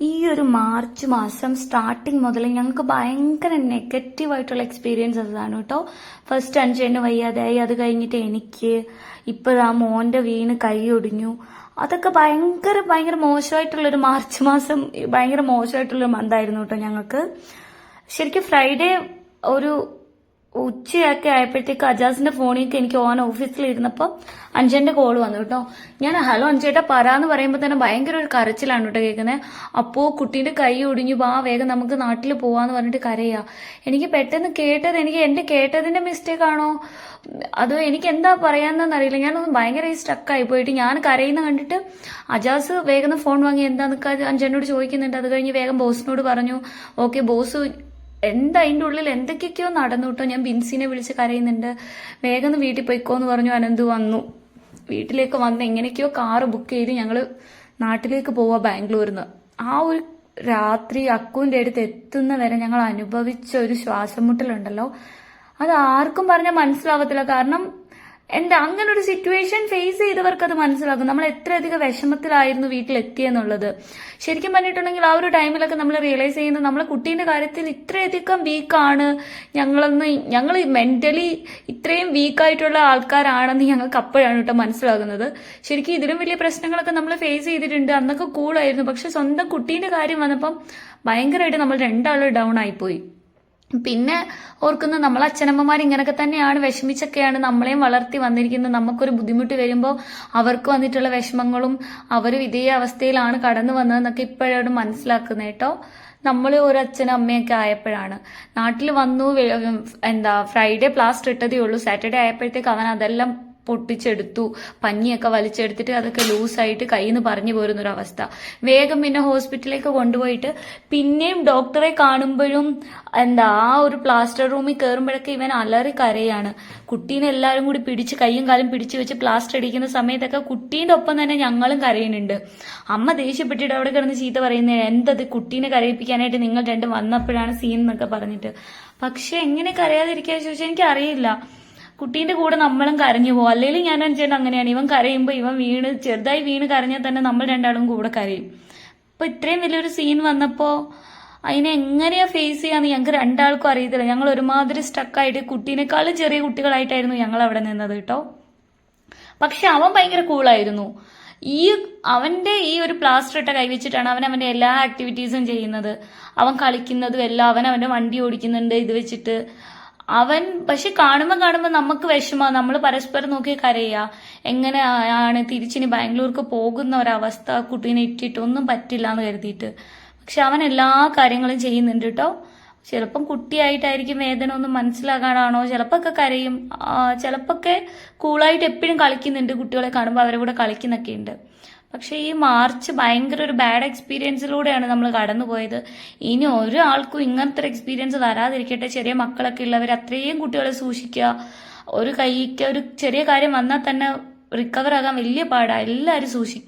ഈ ഒരു മാർച്ച് മാസം സ്റ്റാർട്ടിങ് മുതൽ ഞങ്ങൾക്ക് ഭയങ്കര നെഗറ്റീവ് ആയിട്ടുള്ള എക്സ്പീരിയൻസസ് ആണ് കേട്ടോ. ഫസ്റ്റ് അഞ്ചേന് വയ്യാതായി. അത് കഴിഞ്ഞിട്ട് എനിക്ക് ഇപ്പോഴാ മോന്റെ വീണ് കൈ ഒടിഞ്ഞു. അതൊക്കെ ഭയങ്കര ഭയങ്കര മോശമായിട്ടുള്ള ഒരു മാർച്ച് മാസം ഭയങ്കര മോശമായിട്ടുള്ള മന്തായിരുന്നു കേട്ടോ ഞങ്ങൾക്ക്. ശരിക്കും ഫ്രൈഡേ ഒരു ഉച്ചയൊക്കെ ആയപ്പോഴത്തേക്ക് അജാസിന്റെ ഫോണിലേക്ക് എനിക്ക് ഓൻ ഓഫീസിൽ ഇരുന്നപ്പോൾ അഞ്ചന്റെ കോൾ വന്നു കേട്ടോ. ഞാൻ ഹലോ അഞ്ചേട്ടാ എന്ന് പറയുമ്പോൾ തന്നെ ഭയങ്കര ഒരു കരച്ചിലാണ് കേട്ടോ കേൾക്കുന്നത് അപ്പോ കുട്ടീന്റെ കൈ ഒടിഞ്ഞു വാ വേഗം നമുക്ക് നാട്ടിൽ പോവാന്ന് പറഞ്ഞിട്ട് കരയാ. എനിക്ക് പെട്ടെന്ന് കേട്ടത് എനിക്ക് എന്റെ കേട്ടതിന്റെ മിസ്റ്റേക്ക് ആണോ? അതോ എനിക്ക് എന്താ പറയാന്നെന്ന് അറിയില്ല. ഞാനൊന്ന് ഭയങ്കര സ്റ്റക്കായി പോയിട്ട് ഞാൻ കരയുന്ന കണ്ടിട്ട് അജാസ് വേഗം ഫോൺ വാങ്ങി എന്താന്നൊക്കെ അഞ്ചനോട് ചോദിക്കുന്നുണ്ട്. അത് കഴിഞ്ഞ് വേഗം ബോസിനോട് പറഞ്ഞു ഓക്കെ ബോസ് എന്താ അതിന്റെ ഉള്ളിൽ എന്തൊക്കെയൊക്കെയോ നടന്നു കേട്ടോ. ഞാൻ ബിൻസിനെ വിളിച്ച് കരയുന്നുണ്ട്. വേഗം വീട്ടിൽ വീട്ടിൽ പോയിക്കോന്ന് പറഞ്ഞു അനന്ത് വന്നു. വീട്ടിലേക്ക് വന്ന് എങ്ങനെയൊക്കെയോ കാറ് ബുക്ക് ചെയ്ത് ഞങ്ങൾ നാട്ടിലേക്ക് പോവാ ബാംഗ്ലൂരിൽ നിന്ന് ആ ഒരു രാത്രി അക്കുവിന്റെ അടുത്ത് എത്തുന്ന വരെ ഞങ്ങൾ അനുഭവിച്ച ഒരു ശ്വാസം മുട്ടലുണ്ടല്ലോ അത് ആർക്കും പറഞ്ഞാൽ മനസ്സിലാവത്തില്ല. കാരണം എന്താ അങ്ങനെ ഒരു സിറ്റുവേഷൻ ഫേസ് ചെയ്തവർക്ക് അത് മനസ്സിലാക്കും നമ്മൾ എത്രയധികം വിഷമത്തിലായിരുന്നു വീട്ടിലെത്തിയെന്നുള്ളത്. ശരിക്കും പറഞ്ഞിട്ടുണ്ടെങ്കിൽ ആ ഒരു ടൈമിലൊക്കെ നമ്മൾ റിയലൈസ് ചെയ്യുന്നത് നമ്മളെ കുട്ടീന്റെ കാര്യത്തിൽ ഇത്രയധികം വീക്കാണ് ഞങ്ങളൊന്ന് ഞങ്ങൾ മെന്റലി ഇത്രയും വീക്കായിട്ടുള്ള ആൾക്കാരാണെന്ന് ഞങ്ങൾക്ക് അപ്പോഴാണ് കേട്ടോ മനസ്സിലാകുന്നത്. ശരിക്കും ഇതിലും വലിയ പ്രശ്നങ്ങളൊക്കെ നമ്മൾ ഫേസ് ചെയ്തിട്ടുണ്ട്. അന്നൊക്കെ കൂളായിരുന്നു പക്ഷെ സ്വന്തം കുട്ടീന്റെ കാര്യം വന്നപ്പം ഭയങ്കരമായിട്ട് നമ്മൾ രണ്ടാളും ഡൗൺ ആയിപ്പോയി. പിന്നെ ഓർക്കുന്ന നമ്മൾ അച്ഛനമ്മമാർ ഇങ്ങനൊക്കെ തന്നെയാണ് വിഷമിച്ചൊക്കെയാണ് നമ്മളെയും വളർത്തി വന്നിരിക്കുന്നത്. നമുക്കൊരു ബുദ്ധിമുട്ട് വരുമ്പോൾ അവർക്ക് വന്നിട്ടുള്ള വിഷമങ്ങളും അവർ ഇതേ അവസ്ഥയിലാണ് കടന്നു വന്നതെന്നൊക്കെ ഇപ്പോഴാണ് മനസ്സിലാക്കുന്നത് കേട്ടോ. നമ്മൾ ഒരു അച്ഛനും അമ്മയൊക്കെ ആയപ്പോഴാണ്. നാട്ടിൽ വന്നു എന്താ ഫ്രൈഡേ പ്ലാസ്റ്റർ ഇട്ടതേ ഉള്ളൂ. സാറ്റർഡേ ആയപ്പോഴത്തേക്ക് അവൻ അതെല്ലാം പൊട്ടിച്ചെടുത്തു. പഞ്ഞിയൊക്കെ വലിച്ചെടുത്തിട്ട് അതൊക്കെ ലൂസായിട്ട് കയ്യിൽ നിന്ന് പറഞ്ഞു പോരുന്ന ഒരു അവസ്ഥ വേഗം പിന്നെ ഹോസ്പിറ്റലിലേക്ക് കൊണ്ടുപോയിട്ട് പിന്നെയും ഡോക്ടറെ കാണുമ്പോഴും എന്താ ആ ഒരു പ്ലാസ്റ്റർ റൂമിൽ കയറുമ്പോഴൊക്കെ ഇവൻ അലറി കരയാണ്. കുട്ടീനെ എല്ലാവരും കൂടി പിടിച്ച് കൈയും കാലും പിടിച്ച് വെച്ച് പ്ലാസ്റ്റർ അടിക്കുന്ന സമയത്തൊക്കെ കുട്ടീന്റെ ഒപ്പം തന്നെ ഞങ്ങളും കരയുന്നുണ്ട്. അമ്മ ദേഷ്യപ്പെട്ടിട്ട് അവിടെ കിടന്ന് ചീത്ത പറയുന്നത് എന്തത് കുട്ടീനെ കരയിപ്പിക്കാനായിട്ട് നിങ്ങൾ രണ്ടും വന്നപ്പോഴാണ് സീൻ എന്നൊക്കെ പറഞ്ഞിട്ട്. പക്ഷെ എങ്ങനെ കരയാതിരിക്കുക ചോദിച്ചാൽ എനിക്ക് അറിയില്ല കുട്ടീന്റെ കൂടെ നമ്മളും കരഞ്ഞു പോകും. അല്ലെങ്കിൽ ഞാൻ ചേട്ടൻ അങ്ങനെയാണ്. ഇവൻ കരയുമ്പോൾ ഇവൻ വീണ് ചെറുതായി വീണ് കരഞ്ഞാൽ തന്നെ നമ്മൾ രണ്ടാളും കൂടെ കരയും. അപ്പൊ ഇത്രയും വലിയൊരു സീൻ വന്നപ്പോ അതിനെ എങ്ങനെയാ ഫേസ് ചെയ്യാന്ന് ഞങ്ങൾക്ക് രണ്ടാൾക്കും അറിയത്തില്ല. ഞങ്ങൾ ഒരുമാതിരി സ്റ്റക്കായിട്ട് കുട്ടീനേക്കാളും ചെറിയ കുട്ടികളായിട്ടായിരുന്നു ഞങ്ങൾ അവിടെ നിന്നത് കേട്ടോ. പക്ഷെ അവൻ ഭയങ്കര കൂളായിരുന്നു ഈ അവന്റെ ഈ ഒരു പ്ലാസ്റ്റർ ഇട്ട കൈവച്ചിട്ടാണ് അവൻ അവന്റെ എല്ലാ ആക്ടിവിറ്റീസും ചെയ്യുന്നത്. അവൻ കളിക്കുന്നതും എല്ലാം അവൻ അവന്റെ വണ്ടി ഓടിക്കുന്നുണ്ട് ഇത് വെച്ചിട്ട്. അവൻ പക്ഷെ കാണുമ്പോ കാണുമ്പോ നമുക്ക് വിഷമ. നമ്മൾ പരസ്പരം നോക്കി കരയുക എങ്ങനെയാണ് തിരിച്ചിനി ബാംഗ്ലൂർക്ക് പോകുന്ന ഒരവസ്ഥ? കുട്ടീനെ ഇട്ടിട്ട് ഒന്നും പറ്റില്ല എന്ന് കരുതിയിട്ട്. പക്ഷെ അവൻ എല്ലാ കാര്യങ്ങളും ചെയ്യുന്നുണ്ട് കേട്ടോ ചിലപ്പം കുട്ടിയായിട്ടായിരിക്കും വേദന ഒന്നും മനസ്സിലാകാനാണോ? ചിലപ്പോ ഒക്കെ കരയും ചിലപ്പൊക്കെ കൂളായിട്ട് എപ്പോഴും കളിക്കുന്നുണ്ട് കുട്ടികളെ കാണുമ്പോൾ അവരെ കൂടെ കളിക്കുന്നൊക്കെ ഉണ്ട് പക്ഷെ ഈ മാർച്ച് ഭയങ്കര ഒരു ബാഡ് എക്സ്പീരിയൻസിലൂടെയാണ് നമ്മൾ കടന്നുപോയത്. ഇനി ഒരാൾക്കും ഇങ്ങനത്തെ ഒരു എക്സ്പീരിയൻസ് വരാതിരിക്കട്ടെ. ചെറിയ മക്കളൊക്കെ ഉള്ളവർ അത്രയും കുട്ടികളെ സൂക്ഷിക്കുക. ഒരു കൈക്ക് ഒരു ചെറിയ കാര്യം വന്നാൽ തന്നെ റിക്കവർ ആകാൻ വലിയ പാടാണ് എല്ലാവരും സൂക്ഷിക്കുക